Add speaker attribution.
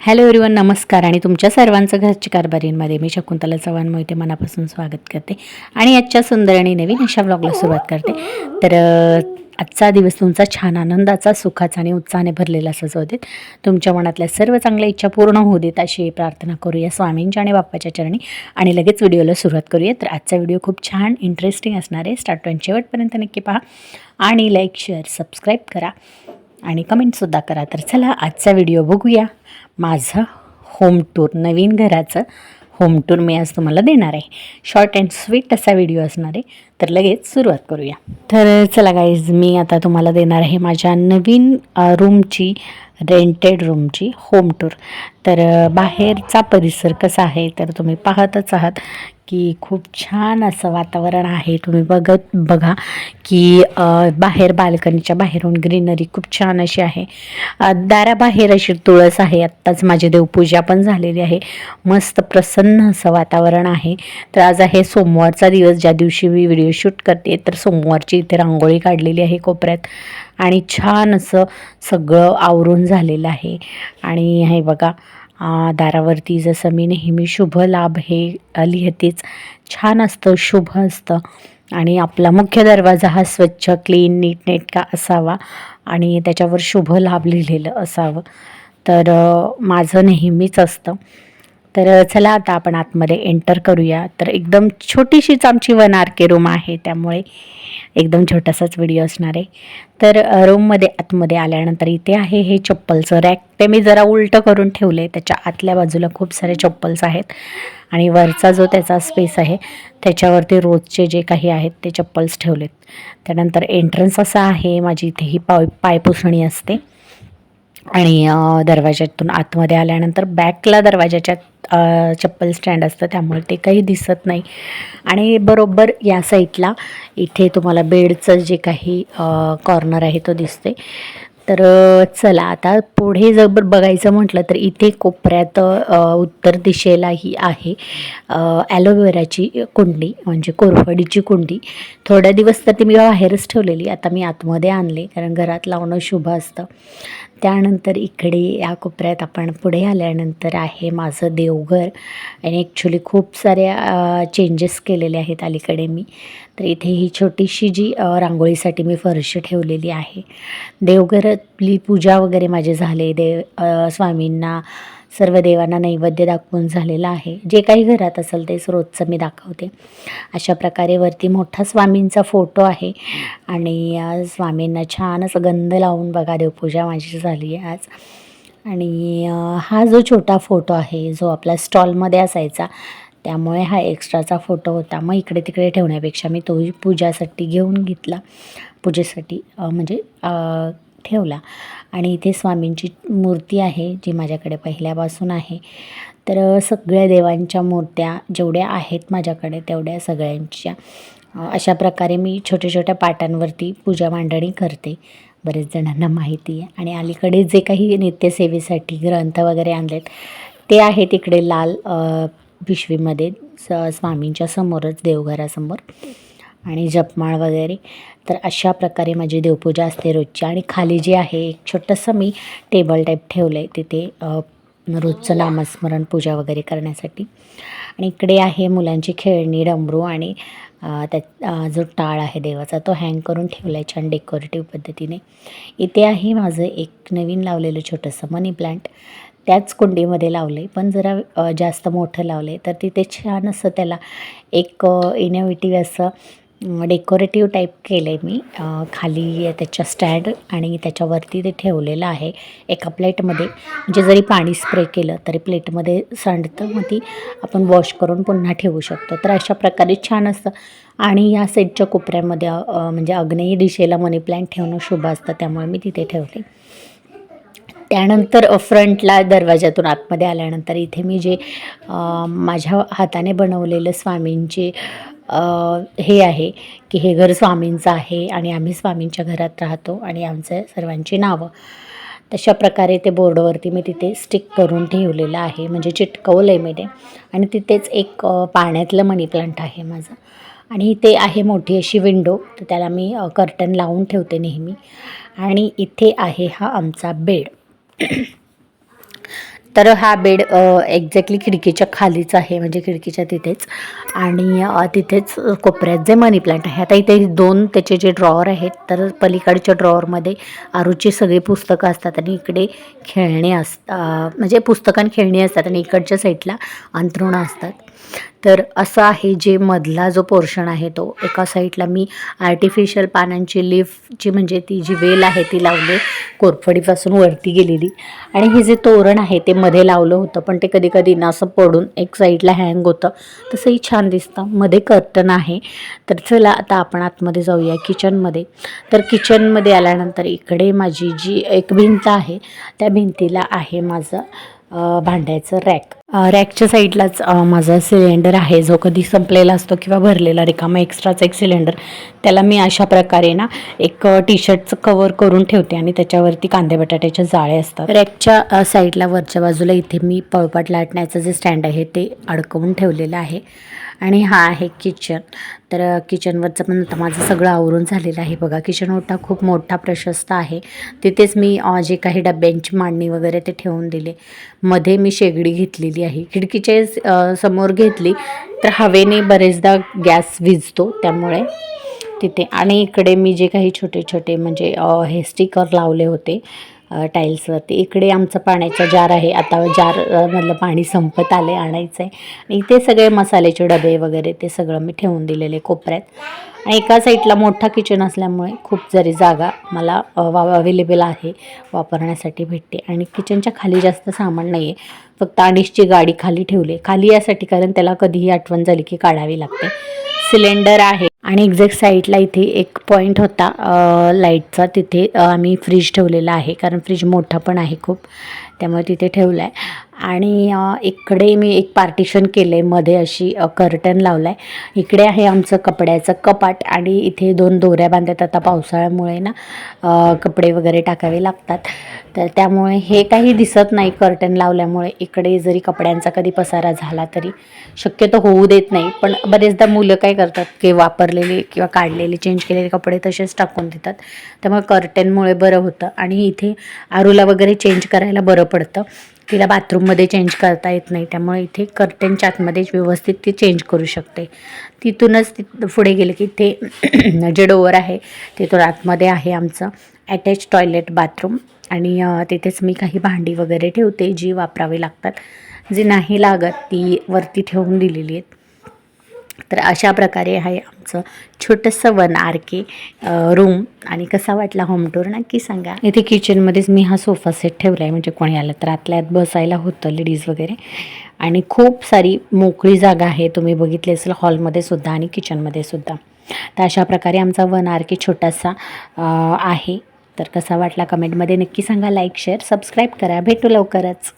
Speaker 1: Hello everyone नमस्कार आणि तुमच्या सर्वांचं घरच्या कारभारींमध्ये मी शकुंतला चव्हाण मोहिते मनापासून स्वागत करते आणि आजच्या सुंदर आणि नवीन अशा ब्लॉगला सुरुवात करते. तर आजचा दिवस तुमचा छान आनंदाचा सुखाचा आणि उत्साहाने भरलेला असाच जाऊ देत तुमच्या मनातल्या सर्व चांगल्या इच्छा पूर्ण होऊ देत अशी प्रार्थना करूया स्वामींच्या आणि बाप्पाच्या चरणी आणि लगेच व्हिडिओला सुरुवात करूया. तर आजचा व्हिडिओ खूप छान इंटरेस्टिंग असणार आहे. स्टार्ट टू शेवटपर्यंत नक्की पहा आणि लाईक शेअर सबस्क्राईब करा आणि कमेंटसुद्धा करा. तर चला आजचा व्हिडिओ बघूया. माझं होम टूर नवीन घराचं होम टूर मी आज तुम्हाला देणार आहे. शॉर्ट अँड स्वीट असा व्हिडिओ असणार आहे. तर लगेच सुरुवात करूया. तर चला गाईज मी आता तुम्हाला देणार आहे माझ्या नवीन रूमची रेंटेड रूमची होम टूर तर बाहेरचा परिसर कसा आहे तर तुम्ही पाहतच आहात. की खूप छान असं वातावरण आहे. तुम्ही बघत बघा की बाहेर बाल्कनीच्या बाहेरून ग्रीनरी खूप छान अशी आहे. दाराबाहेर अशी तुळस आहे. आत्ताच माझी देवपूजा पण झालेली आहे. मस्त प्रसन्न असं वातावरण आहे. तर आज आहे सोमवारचा दिवस. ज्या दिवशी मी व्हिडिओ शूट करते तर सोमवारची इथे रांगोळी काढलेली आहे कोपऱ्यात. आणि छान असं सगळं आवरून झालेलं आहे. आणि हे बघा दारावरती जसं मी नेहमी शुभ लाभ हे लिहितेच. छान असतं शुभ असतं. आणि आपला मुख्य दरवाजा हा स्वच्छ क्लीन नीटनेटका असावा. आणि त्याच्यावर शुभ लाभ लिहिलेलं असावं. तर माझं नेहमीच असतं. तर चला आता आपण आतमध्ये एंटर करूया. तर एकदम छोटीशीच आमची वन आर के रूम आहे. त्यामुळे एकदम छोटासाच व्हिडिओ असणार आहे. तर रूममध्ये आतमध्ये आल्यानंतर इथे आहे हे चप्पलचं रॅक ते मी जरा उलटं करून ठेवले त्याच्या आतल्या बाजूला खूप सारे चप्पल्स आहेत. आणि वरचा जो त्याचा स्पेस आहे त्याच्यावरती रोजचे जे काही आहेत ते चप्पल्स ठेवलेत. त्यानंतर एंट्रन्स असा आहे. माझी इथे ही पाय पायपुसणी असते. आणि दरवाज्यातून आतमध्ये आल्यानंतर बॅकला दरवाजाच्या चप्पल स्टँड असतं. त्यामुळे ते काही दिसत नाही. आणि बरोबर या साईडला इथे तुम्हाला बेडचं जे काही कॉर्नर आहे तो दिसते तर चला आता पुढे जर बघायचं म्हटलं तर इथे कोपऱ्यात उत्तर दिशेलाही आहे ॲलोवेराची कुंडी म्हणजे कोरफडीची कुंडी. थोड्या दिवस तर ती मी बाहेरच ठेवलेली. आता मी आतमध्ये आणले कारण घरात लावणं शुभ असतं. त्यानंतर इकडे या कोपऱ्यात आपण पुढे आल्यानंतर आहे माझं देवघर. आणि ॲक्च्युली खूप साऱ्या चेंजेस केलेले आहेत अलीकडे मी. तर इथे ही छोटीशी जी रांगोळीसाठी मी फरश ठेवलेली आहे. देवघरातली पूजा वगैरे माझे झाले. देव स्वामींना सर्व देवांना नैवेद्य दाखवून झालेलं आहे. जे काही घरात असेल तेच रोजचं मी दाखवते. अशा प्रकारे वरती मोठा स्वामींचा फोटो आहे आणि स्वामींना छान असं गंध लावून बघा देवपूजा माझी झाली आहे आज. आणि हा जो छोटा फोटो आहे जो आपला स्टॉलमध्ये असायचा त्यामुळे हा एक्स्ट्राचा फोटो होता. मग इकडे तिकडे ठेवण्यापेक्षा मी तोही पूजासाठी घेऊन घेतला. पूजेसाठी म्हणजे ठेवला. आणि इथे स्वामींची मूर्ती आहे जी माझ्याकडे पहिल्यापासून आहे. तर सगळ्या देवांच्या मूर्त्या जेवढ्या आहेत माझ्याकडे तेवढ्या सगळ्यांच्या. अशा प्रकारे मी छोट्या छोट्या पाटांवरती पूजा मांडणी करते. बरेच जणांना माहिती आहे. आणि अलीकडे जे काही नित्यसेवेसाठी ग्रंथ वगैरे आणलेत ते आहे तिकडे लाल पिशवीमध्ये स स्वामींच्या समोरच देवघरासमोर. आणि जपमाळ वगैरे. तर अशा प्रकारे माझी देवपूजा असते रोजची. आणि खाली जे आहे एक छोटंसं मी टेबल टाईप ठेवलं आहे तिथे रोजचं नामस्मरण पूजा वगैरे करण्यासाठी. आणि इकडे आहे मुलांची खेळणी डमरू आणि त्या त्यात जो टाळ आहे देवाचा तो हँग करून ठेवला आहे छान डेकोरेटिव्ह पद्धतीने. इथे आहे माझं एक नवीन लावलेलं छोटंसं मनी प्लांट त्याच कुंडीमध्ये लावलं आहे पण जरा जास्त मोठं लावलं आहे तर तिथे छान असं त्याला एक इनोव्हेटिव्ह असं डेकोरेटिव्ह टाईप केलं आहे मी. खाली त्याच्या स्टँड आणि त्याच्यावरती ते ठेवलेलं आहे एका प्लेटमध्ये म्हणजे जरी पाणी स्प्रे केलं तरी प्लेटमध्ये सांडतं मग ती आपण वॉश करून पुन्हा ठेवू शकतो. तर अशा प्रकारे छान असतं. आणि या सेटच्या कोपऱ्यामध्ये म्हणजे आग्नेय दिशेला मनी प्लॅन्ट ठेवणं शुभ असतं त्यामुळे मी तिथे ठेवले त्यानंतर फ्रंटला दरवाजातून आतमध्ये आल्यानंतर इथे मी जे माझ्या हाताने बनवलेलं स्वामींचे हे आहे की हे घर स्वामींचं आहे आणि आम्ही स्वामींच्या घरात राहतो आणि आमचं सर्वांची नावं. तशा प्रकारे ते बोर्डवरती मी तिथे स्टिक करून ठेवलेलं आहे म्हणजे चिटकवलं आहे मी ते. आणि तिथेच एक पाण्यातलं मनी प्लांट आहे माझं. आणि इथे आहे मोठी अशी विंडो तर त्याला मी कर्टन लावून ठेवते नेहमी. आणि इथे आहे हा आमचा बेड. तर हा बेड एक्झॅक्टली खिडकीच्या खालीच आहे म्हणजे खिडकीच्या तिथेच. आणि तिथेच कोपऱ्यात जे मनी प्लांट आहे. आता इथे दोन त्याचे जे ड्रॉवर आहेत तर पलीकडच्या ड्रॉवरमध्ये आरूची सगळी पुस्तकं असतात आणि इकडे खेळणे असतात म्हणजे पुस्तकां खेळणी असतात आणि इकडच्या साईडला अंथरुणं असतात. तर असं आहे जे मधला जो पोर्शन आहे तो. एका साईडला मी आर्टिफिशियल पानांची लिफची म्हणजे ती जी वेल आहे ती लावली कोरफडीपासून वरती गेलेली. आणि हे जे तोरण आहे ते मध्ये लावलं होतं पण ते कधी कधी ना असं पडून एक साईडला हँग होतं. तसंही छान दिसतं. मध्ये कर्टन आहे. तर चला आता आपण आतमध्ये जाऊया किचनमध्ये तर किचनमध्ये आल्यानंतर इकडे माझी जी एक भिंत आहे त्या भिंतीला आहे माझं भांड्याचं रॅक रॅकच्या साईडलाच माझा सिलेंडर आहे. जो कधी संपलेला असतो किंवा भरलेला रिकामा एक्स्ट्राचा एक सिलेंडर त्याला मी अशा प्रकारे ना एक टी शर्टचं कवर करून ठेवते आणि त्याच्यावरती कांदे बटाट्याचे जाळे असतात. रॅकच्या साईडला वरच्या बाजूला इथे मी पळपाट लाटण्याचं जे स्टँड आहे ते अडकवून ठेवलेलं आहे. आणि हा आहे किचन. तर किचनवरचं पण आता माझं सगळं आवरून झालेलं आहे बघा. किचन ओटा खूप मोठा प्रशस्त आहे. तिथेच मी जे काही डब्यांची मांडणी वगैरे ते ठेवून दिले. मध्ये मी शेगडी घेतलेली आहे. खिडकीचे समोर घेतली. तर हवेने बरेचदा गॅस विजतो त्यामुळे तिथे. आणि इकडे मी जे काही छोटे छोटे म्हणजे हे स्टिकर लावले होते. टाईल्सवरती इकडे आमचं पाण्याचा जार आहे. आता जार मधलं पाणी संपत आले आणायचं आहे आणि इथे सगळे मसाल्याचे डबे वगैरे ते सगळं मी ठेवून दिलेले कोपऱ्यात. आणि एका साईडला मोठा किचन असल्यामुळे खूप जरी जागा मला अवेलेबल आहे वापरण्यासाठी भेटते. आणि किचनच्या खाली जास्त सामान नाही आहे फक्त अनिशची गाडी खाली ठेवली आहे. खाली यासाठी कारण त्याला कधीही आठवण झाली की काढावी लागते. सिलेंडर आहे. आणि एक्झॅक्ट साईडला इथे एक पॉईंट होता लाईटचा. तिथे आम्ही फ्रीज ठेवलेला आहे कारण फ्रीज मोठा पण आहे खूप. त्यामुळे तिथे ठेवला आहे आणि इकडे मी एक पार्टिशन केलं आहे मध्ये अशी कर्टन लावलं आहे इकडे आहे आमचं कपड्याचं कपाट आणि इथे दोन दोऱ्या बांधतात. आता पावसाळ्यामुळे ना कपडे वगैरे टाकावे लागतात. तर त्यामुळे हे काही दिसत नाही कर्टन लावल्यामुळे. इकडे जरी कपड्यांचा कधी पसारा झाला तरी शक्यतो होऊ देत नाही. पण बरेचदा मुलं काय करतात की वापरलेले किंवा काढलेले चेंज केलेले कपडे तसेच टाकून देतात. त्यामुळे कर्टनमुळे बरं होतं. आणि इथे आरूला वगैरे चेंज करायला बरं पडतं. तिला बाथरूममध्ये चेंज करता येत नाही. त्यामुळे इथे कर्टनच्या आतमध्येच व्यवस्थित ती चेंज करू शकते. तिथूनच ति पुढे गेले की ते जे डोअर आहे तिथून आतमध्ये आहे आमचं. ॲटॅच टॉयलेट बाथरूम आणि तिथेच मी काही भांडी वगैरे ठेवते जी वापरावी लागतात. जी नाही लागत ती वरती ठेवून दिलेली आहेत. तर अशा प्रकारे आहे आमचं छोटंसं वन आर के रूम आणि कसा वाटला होम टूर नक्की सांगा. इथे किचनमध्येच मी हा सोफा सेट ठेवला आहे म्हणजे कोणी आलं तर आतल्या आत बसायला होतं लेडीज वगैरे. आणि खूप सारी मोकळी जागा आहे. तुम्ही बघितली असेल हॉलमध्ये सुद्धा आणि किचनमध्ये सुद्धा. तर अशा प्रकारे आमचा वन आर के छोटासा आहे. तर कसा वाटला कमेंटमध्ये नक्की सांगा. लाईक शेअर सबस्क्राईब करा. भेटू लवकरच.